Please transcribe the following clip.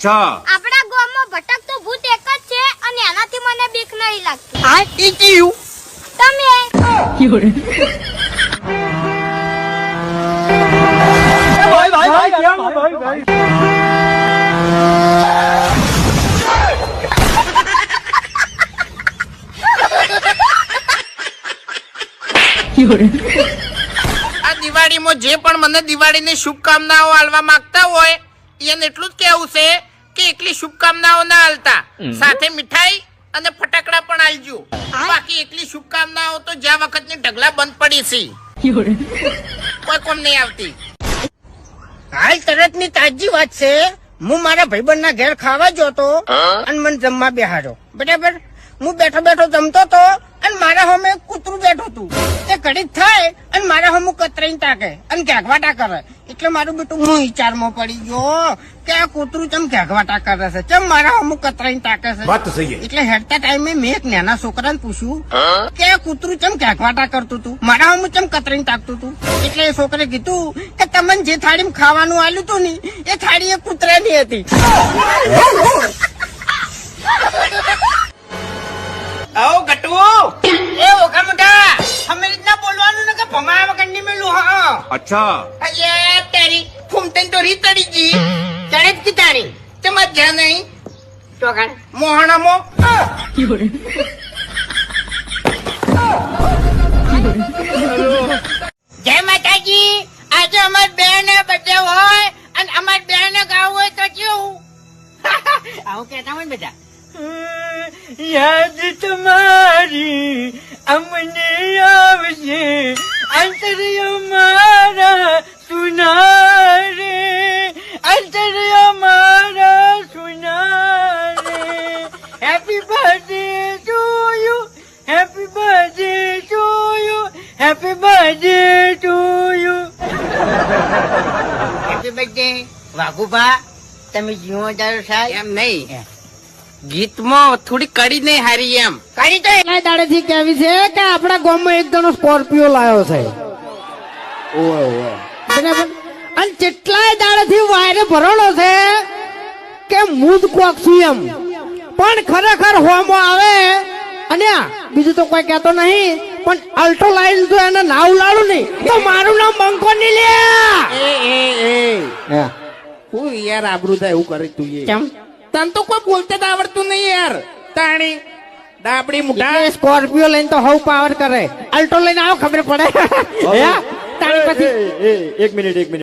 અચ્છા. આપણા ગામમાં ભટક તો ભૂત એક જ છે અને એનાથી મને બીક નહીં લાગતી. આ ઈટીયુ તમે? આ દિવાળીમાં જે પણ મને દિવાળીની શુભકામનાઓ આલવા માંગતા હોય એને એટલું જ કહેવું છે કે એકલી શુભકામનાઓ ના આલતા. સાથે મીઠાઈ અને ફટાકડા પણ આલજો. બાકી એકલી શુભકામનાઓ તો જ્યાં વખતની ઢગલા બંધ પડી છે. કોઈ કોમ નહીં આવતી. હાલ તરતની તાજી વાત છે. હું મારા ભાઈબંધ ના ઘેર ખાવા જોતો અને મને જમવા બેહાડ્યો. બરાબર? હું બેઠો બેઠો જમતો તો અને મારા હોમે કૂતરું બેઠું હતું. તે ઘડી જ થાય અને મારા સામે કતરાઈ તાકે અને ઘેઘવાટા કરે. એટલે મારું બેટું હું વિચારમાં પડી ગયો. કે આ કૂતરું ચમ ઘેઘવાટા કરે છે? ચમ મારા અમુક કતરાઈને તાકે છે? વાત સહી એટલે હેડતા ટાઈમે મેં એક નાના છોકરાને પૂછ્યું કે આ કૂતરું ચમ ઘેઘવાટા કરતું તું? મારા અમુક ચમ કતરાઈને તાકતું તું? એટલે એ છોકરે કીધું કે તમને જે થાળીમાં ખાવાનું આલ્યું હતું ને એ થાળી એ કૂતરાની હતી. આવો ગટુઓ એ ઓખા મોટા અમે રીતના બોલવાનું ને કે ભમાયા વગરની મેલું હા. અચ્છા. ફૂમતન તો રી તડી જી તારી તમાર જ્યાં નહીં? ચોકણ મોહણામો. જય માતાજી. આજે અમાર બેન બર્થડે હોય અને અમાર બેન ગાવું હોય તો કેવું? આવું કેતા હોય ને બધા. યાદ તમારી અમને આવશે. અંતરિયો મારા હેપી વાઘુભા તમે જીવો સાહેબ. એમ નહીં. ગીતમાં થોડી કડી નહીં હારી એમ. કડી તો કેટલાય દાડેથી કેવી છે કે આપણા ગામમાં એક જણો સ્કોર્પિયો લાવ્યો છે. બરાબર અને કેટલાય દાડેથી વાયરે ભરેલો છે કે મૂદ કોક છું એમ. પણ ખરેખર હોમો આવે. અને આ બીજું તો કોઈ કહેતો નહીં પણ અલ્ટો લાઈન તો એને નાવ લાડું નહીં તો મારું નામ બંકો નહીં લે એ હું યાર આબરૂ થાય એવું કરે તું એ. કેમ? તને તો કોઈ બોલતે જ આવડતું નહીં યાર. તાણી ડાબડી મુઢા. સ્કોર્પિયો લઈને તો હવ પાવર કરે. અલ્ટો લઈને આવો ખબર પડે. હે? તાણી પછી એક મિનિટ એક મિનિટ.